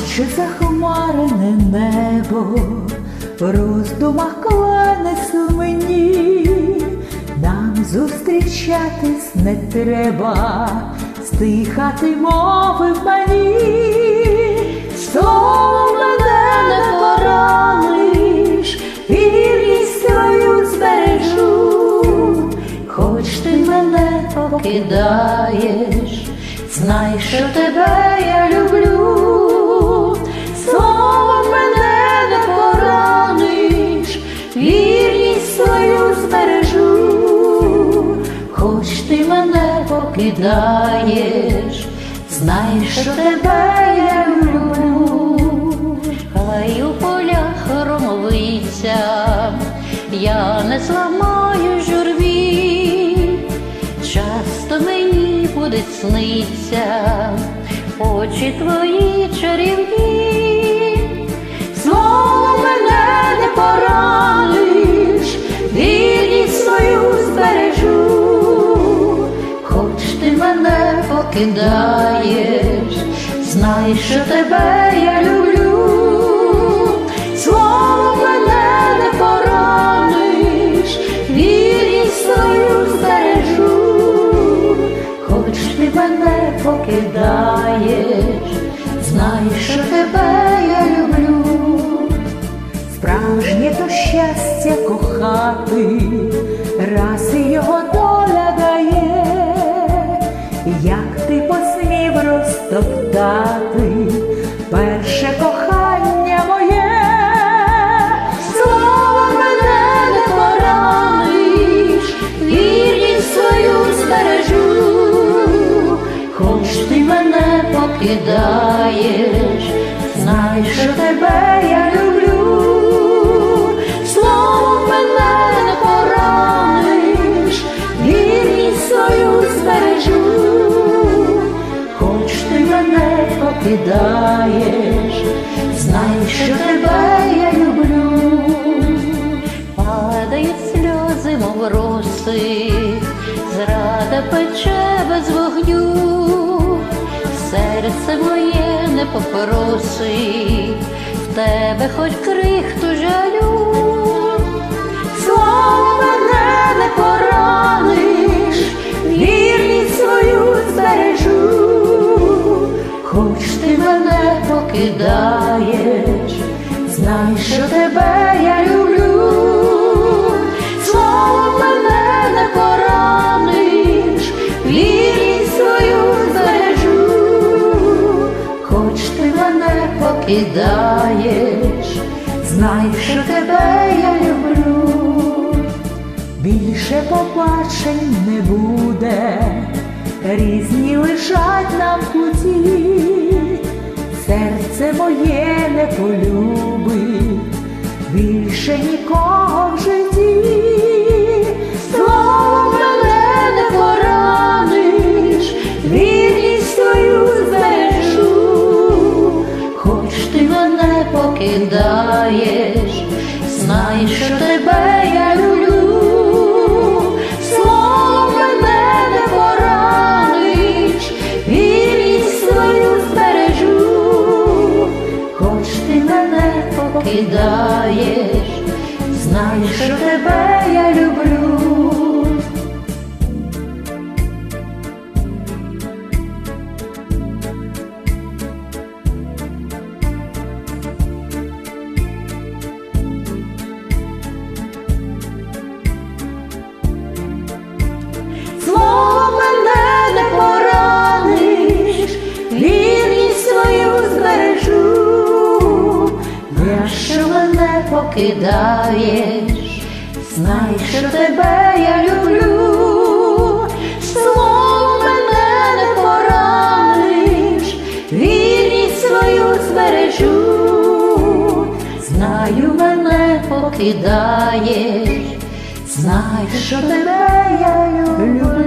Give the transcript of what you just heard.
Плаче захмарене небо, в роздумах клане сумні, нам зустрічатись не треба, стихати мови мені, Словом мене не пораниш, вірність свою збережу, хоч ти мене покидаєш, знай, що тебе я люблю, мене покидаєш, знай, що тебе я люблю, хай у полях громовиця, я не зламаю журбі, часто мені буде сниться, очі твої чарівні, мене покидаєш, знай, що тебе я люблю, слово мене не пораниш, вірність свою збережу, хоч ти мене покидаєш, знай, що тебе я люблю. Справжнє то щастя кохати, раз його розтоптати перше кохання моє, слово мене не пораниш, свою збережу, хоч ти мене покидаєш, знай, що тебе я мене покидаєш, знай, що тебе я люблю, падають сльози, мов роси, зрада пече без вогню, серце моє не попросить, в тебе хоч крихту жалю, слово не пораниш, вірність свою збережу, хоч покидаєш, знай, що тебе я люблю, слово мене не пораниш, вірність свою збережу, хоч ти мене покидаєш, знай, що тебе я люблю. Більше побачень не буде, різні лишать нам путі, серце моє не полюбить, більше нікого в житті, слово мене не пораниш, вірність свою збережу, хоч ти мене покидаєш, знай, що тебе мене покидаєш, знай, що тебе збережу, якщо мене покидаєш, знай, що тебе я люблю, слово мене не пораниш, вірність свою збережу, знаю, мене покидаєш, знай, що тебе я люблю.